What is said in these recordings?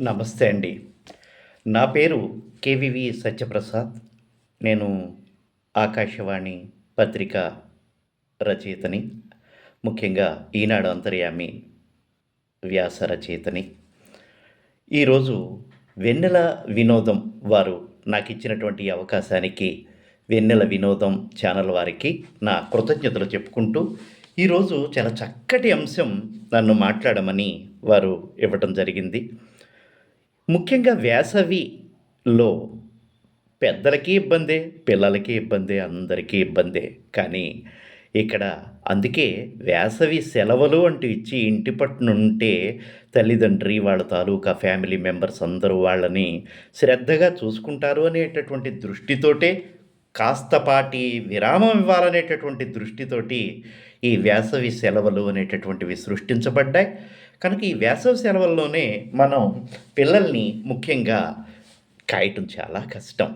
నమస్తే అండి. నా పేరు కేవివి సత్యప్రసాద్. నేను ఆకాశవాణి పత్రిక రచయితని ముఖ్యంగా ఈనాడు అంతర్యామి వ్యాస రచయితని. ఈరోజు వెన్నెల వినోదం వారు నాకు ఇచ్చినటువంటి అవకాశానికి వెన్నెల వినోదం ఛానల్ వారికి నా కృతజ్ఞతలు చెప్పుకుంటూ ఈరోజు చాలా చక్కటి అంశం నన్ను మాట్లాడమని వారు ఇవ్వటం జరిగింది. ముఖ్యంగా వేసవిలో పెద్దలకి ఇబ్బందే పిల్లలకి ఇబ్బందే అందరికీ ఇబ్బందే. కానీ ఇక్కడ అందుకే వేసవి సెలవులు అంటూ ఇచ్చి ఇంటి పట్టునుంటే తల్లిదండ్రి వాళ్ళ తాలూకా ఫ్యామిలీ మెంబర్స్ అందరూ వాళ్ళని శ్రద్ధగా చూసుకుంటారు అనేటటువంటి దృష్టితోటే కాస్తపాటి విరామం ఇవ్వాలనేటటువంటి దృష్టితోటి ఈ వేసవి సెలవులు అనేటటువంటివి సృష్టించబడ్డాయి. కనుక ఈ వేసవి సెలవుల్లోనే మనం పిల్లల్ని ముఖ్యంగా కాయటం చాలా కష్టం.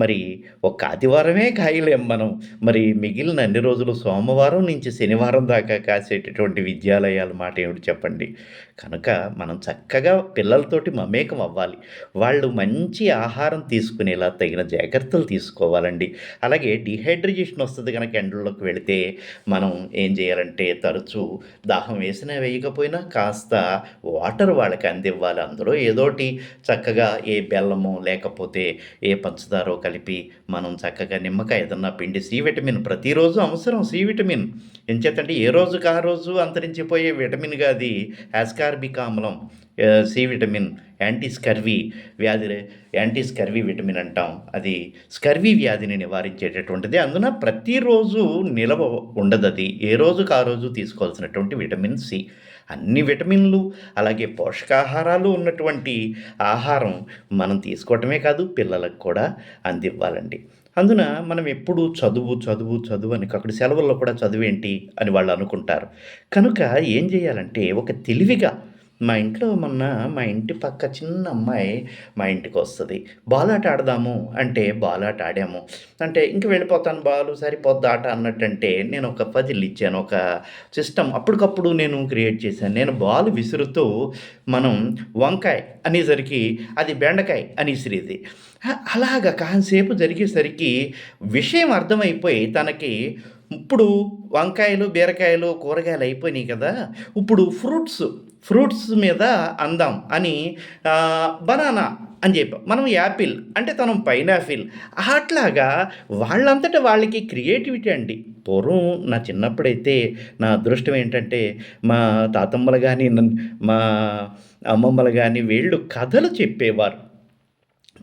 మరి ఒక ఆదివారమే కాయలేం మనం. మరి మిగిలిన అన్ని రోజులు సోమవారం నుంచి శనివారం దాకా కాసేటటువంటి విద్యాలయాల మాట ఏమిటి చెప్పండి? కనుక మనం చక్కగా పిల్లలతోటి మమేకం అవ్వాలి. వాళ్ళు మంచి ఆహారం తీసుకునేలా తగిన జాగ్రత్తలు తీసుకోవాలండి. అలాగే డిహైడ్రేషన్ వస్తుంది కనుక ఎండల్లోకి వెళితే మనం ఏం చేయాలంటే తరచూ దాహం వేసినా వేయకపోయినా కాస్త వాటర్ వాళ్ళకి అందివ్వాలి. అందులో ఏదోటి చక్కగా ఏ బెల్లము లేకపోతే ఏ పంచదారో కలిపి మనం చక్కగా నిమ్మకాయ ఏదన్నా పిండి సి విటమిన్ ప్రతిరోజు అవసరం సి విటమిన్. ఎంచేతంటే ఏ రోజుకి ఆ రోజు అంతరించిపోయే విటమిన్గా అది? యాస్కార్బిక్ ఆమ్లం సి విటమిన్ యాంటీ స్కర్వీ వ్యాధి యాంటీ స్కర్వీ విటమిన్ అంటాం. అది స్కర్వీ వ్యాధిని నివారించేటటువంటిది. అందున ప్రతిరోజు నిలవ ఉండదు అది ఏ రోజుకి ఆ రోజు తీసుకోవాల్సినటువంటి విటమిన్ సి. అన్ని విటమిన్లు అలాగే పోషకాహారాలు ఉన్నటువంటి ఆహారం మనం తీసుకోవటమే కాదు పిల్లలకు కూడా అందివ్వాలండి. అందున మనం ఎప్పుడు చదువు చదువు చదువు అని అక్కడ సెలవుల్లో కూడా చదువు ఏంటి అని వాళ్ళు అనుకుంటారు. కనుక ఏం చేయాలంటే ఒక తెలివిగా మా ఇంట్లో మొన్న మా ఇంటి పక్క చిన్న అమ్మాయి మా ఇంటికి వస్తుంది. బాలాట ఆడదాము అంటే బాలాట ఆడాము. అంటే ఇంక వెళ్ళిపోతాను బాలు సరిపోద్ది ఆట అన్నట్టంటే నేను ఒక పజిల్ ఇచ్చాను. ఒక సిస్టమ్ అప్పటికప్పుడు నేను క్రియేట్ చేశాను. నేను బాల్ విసురుతూ మనం వంకాయ అనేసరికి అది బెండకాయ అనేసిరిది అలాగా అలాగ కాసేపు జరిగేసరికి విషయం అర్థమైపోయి తనకి ఇప్పుడు వంకాయలు బీరకాయలు కూరగాయలు అయిపోయినాయి కదా. ఇప్పుడు ఫ్రూట్స్ ఫ్రూట్స్ మీద అందాం అని బనానా అని చెప్పి. మనం యాపిల్ అంటే తనం పైనాపిల్. అట్లాగా వాళ్ళంతటా వాళ్ళకి క్రియేటివిటీ అండి. పూర్వం నా చిన్నప్పుడైతే నా అదృష్టం ఏంటంటే మా తాతమ్మలు కానీ మా అమ్మమ్మలు కానీ వీళ్ళు కథలు చెప్పేవారు.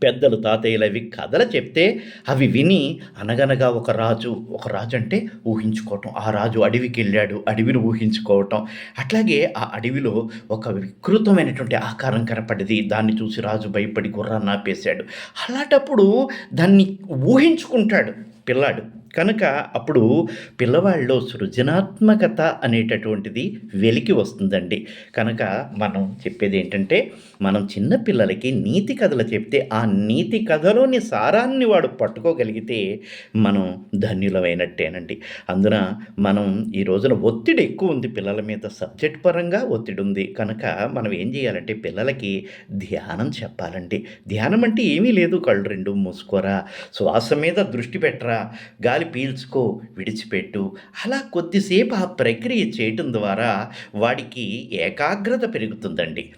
పెద్దలు తాతయ్యలు అవి కథలు చెప్తే అవి విని అనగనగా ఒక రాజు ఒక రాజు అంటే ఊహించుకోవటం. ఆ రాజు అడవికి వెళ్ళాడు అడవిని ఊహించుకోవటం. అట్లాగే ఆ అడవిలో ఒక వికృతమైనటువంటి ఆకారం కనపడింది. దాన్ని చూసి రాజు భయపడి గుర్రాన్ని ఆపేశాడు. అలాంటప్పుడు దాన్ని ఊహించుకుంటాడు పిల్లాడు. కనుక అప్పుడు పిల్లవాళ్ళలో సృజనాత్మకత అనేటటువంటిది వెలికి వస్తుందండి. కనుక మనం చెప్పేది ఏంటంటే మనం చిన్న పిల్లలకి నీతి కథలు చెప్తే ఆ నీతి కథలోని సారాన్ని వాడు పట్టుకోగలిగితే మనం ధన్యులమైనట్టేనండి. అందున మనం ఈ రోజున ఒత్తిడి ఎక్కువ ఉంది పిల్లల మీద. సబ్జెక్ట్ పరంగా ఒత్తిడి ఉంది. కనుక మనం ఏం చేయాలంటే పిల్లలకి ధ్యానం చెప్పాలండి. ధ్యానం అంటే ఏమీ లేదు. కళ్ళు రెండు మూసుకోరా. శ్వాస మీద దృష్టి పెట్టరా. గాలి పీల్చుకో విడిచిపెట్టు. అలా కొద్దిసేపు ఆ ప్రక్రియ చేయటం ద్వారా వాడికి ఏకాగ్రత పెరుగుతుందండి.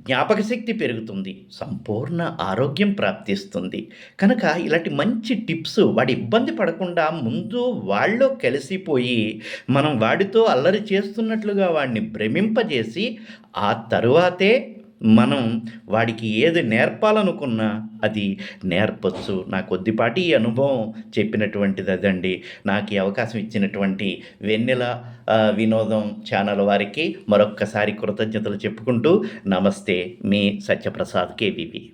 జ్ఞాపక శక్తి పెరుగుతుంది. సంపూర్ణ ఆరోగ్యం ప్రాప్తిస్తుంది. కనుక ఇలాంటి మంచి టిప్స్ వాడి ఇబ్బంది పడకుండా ముందు వాళ్ళలో కలిసిపోయి మనం వాడితో అల్లరి చేస్తున్నట్లుగా వాడిని భ్రమింపజేసి ఆ తరువాతే మనం వాడికి ఏది నేర్పాలనుకున్నా అది నేర్పచ్చు. నా కొద్దిపాటి ఈ అనుభవం చెప్పినటువంటిది అదండి. నాకు ఈ అవకాశం ఇచ్చినటువంటి వెన్నెల వినోదం ఛానల్ వారికి మరొక్కసారి కృతజ్ఞతలు చెప్పుకుంటూ నమస్తే. మీ సత్యప్రసాద్ కేవీవి.